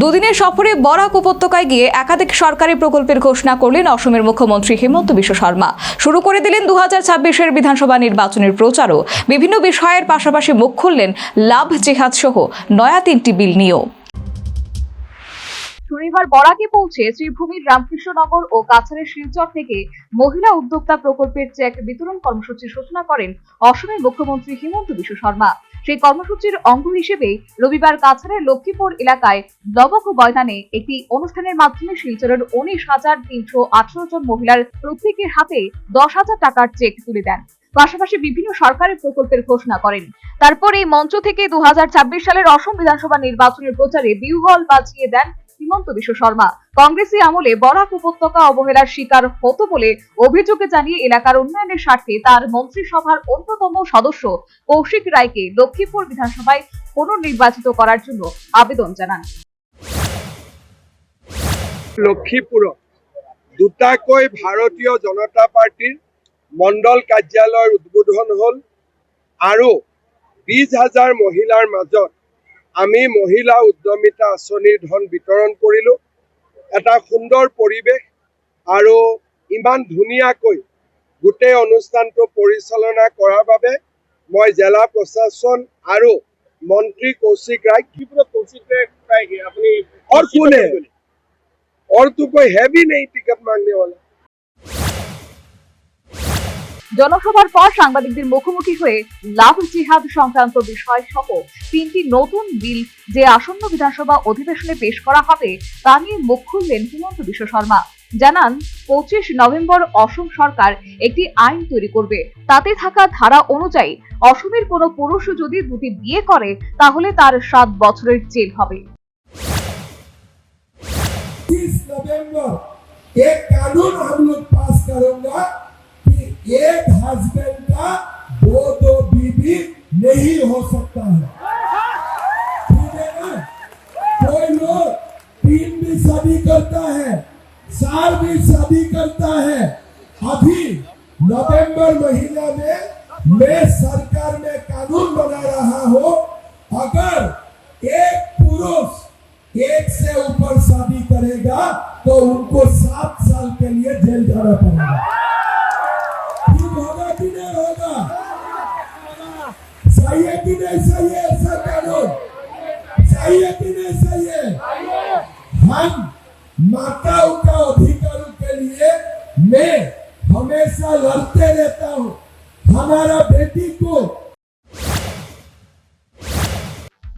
দুদিনের সফরে বরাক উপত্যকায় গিয়ে একাধিক সরকারি প্রকল্পের ঘোষণা করলেন অসমের মুখ্যমন্ত্রী হেমন্ত বিশ্ব শর্মা শুরু করে দিলেন দু হাজার ছাব্বিশের বিধানসভা নির্বাচনের প্রচারও। বিভিন্ন বিষয়ের পাশাপাশি মুখ খুললেন লাভ জেহাদ সহ নয়া তিনটি বিল নিয়েও। শনিবার বরাকে পৌঁছে শ্রীভূমির রামকৃষ্ণনগর ও কাছাড়ের শিলচর থেকে মহিলা উদ্যোক্তা প্রকল্পের চেক বিতরণ কর্মসূচির সূচনা করেন অসমের মুখ্যমন্ত্রী হিমন্ত বিশ্ব শর্মা। সেই কর্মসূচির অঙ্গ হিসেবে রবিবার কাছাড়ের লক্ষ্মীপুর এলাকায় নবক বয়দানে একটি অনুষ্ঠানের মাধ্যমে শিলচরের উনিশ হাজার তিনশো আঠারো জন মহিলার প্রত্যেকের হাতে দশ হাজার টাকার চেক তুলে দেন। পাশাপাশি বিভিন্ন সরকারি প্রকল্পের ঘোষণা করেন। তারপর এই মঞ্চ থেকে দু হাজার ছাব্বিশ সালের অসম বিধানসভা নির্বাচনের প্রচারে বিউহল বাজিয়ে দেন হিমন্ত বিশ্ব শর্মা। কংগ্রেসি আমলে বরাক উপত্যকা অবহেলার শিকার হতো বলে অভিযোগে জানিয়ে এলাকার উন্নয়নের স্বার্থে তার মন্ত্রিসভার অন্যতম সদস্য কৌশিক রায়কে লক্ষ্মীপুর বিধানসভায় পুনর্নির্বাচিত করার জন্য আবেদন জানান। লক্ষীপুৰত দুটাকৈ ভাৰতীয় জনতা পাৰ্টীৰ মণ্ডল কাৰ্যালয়ৰ উদ্বোধন হ'ল আৰু বিছ হাজাৰ মহিলাৰ মাজত আমি মহিলা উদ্যমিতা আঁচনিৰ ধন বিতৰণ কৰিলোঁ এটা সুন্দৰ পৰিৱেশ আৰু ইমান ধুনীয়াকৈ গোটেই অনুষ্ঠানটো পৰিচালনা কৰাৰ বাবে মই জিলা প্ৰশাসন আৰু মন্ত্ৰী কৌশিক ৰায় ত্রিপুরা কৌশিক রায় আপনি और कौन है और तो कोई है भी नहीं टिकट मांगने वाला জনসভার পর সাংবাদিকদের মুখোমুখি হয়ে লাভ জিহাদ সংক্রান্ত বিষয় সহ তিনটি নতুন বিল যে আসন্ন বিধানসভা অধিবেশনে পেশ করা হবে তা নিয়ে মুখ খুললেন হিমন্ত বিশ্ব শর্মা জানান পঁচিশ নভেম্বর অসম সরকার একটি আইন তৈরি করবে তাতে থাকা ধারা অনুযায়ী অসমের কোনো পুরুষ যদি দুটি বিয়ে করে তাহলে তার সাত বছরের জেল হবে तीस नवंबर एक कानून हम लोग पास करूंगा कि एक हस्बैंड का दो दो बीबी नहीं हो सकता है। ठीक है ना? कोई लोग तीन भी शादी करता है, चार भी शादी करता है, अभी नवंबर महीना में मैं सरकार में कानून बना रहा हूँ, अगर एक पुरुष एक से ऊपर शादी करेगा तो उनको सात साल के लिए जेल जाना पड़ेगा। सही है कि नहीं सही है ऐसा कानून सही है कि नहीं सही है हम माताओं का अधिकारों के लिए मैं हमेशा लड़ते रहता हूँ हमारा बेटी को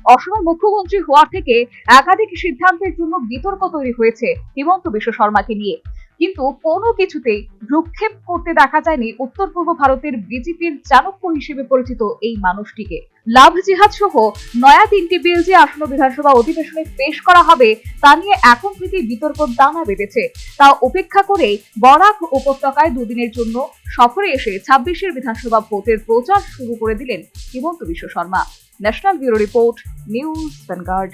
অসমের মুখ্যমন্ত্রী হওয়ার থেকে একাধিক সিদ্ধান্তের জন্য বিতর্ক তৈরি হয়েছে হিমন্ত বিশ্ব শর্মাকে নিয়ে কিন্তু কোনো কিছুতেই ভ্রুক্ষেপ করতে দেখা যায়নি উত্তর পূর্ব ভারতের বিজেপির চাণক্য হিসেবে পরিচিত এই মানুষটিকে। লাভ জিহাদ সহ নয়া তিনটি বিল যে আসন্ন বিধানসভা অধিবেশনে পেশ করা হবে, তা নিয়ে এখন থেকে বিতর্ক দানা বেঁধেছে। তা উপেক্ষা করে বরাক উপত্যকায় দুদিনের জন্য সফরে এসে ছাব্বিশের বিধানসভা ভোটের প্রচার শুরু করে দিলেন Himanta Biswa Sarma. National bureau report, news, Vanguard.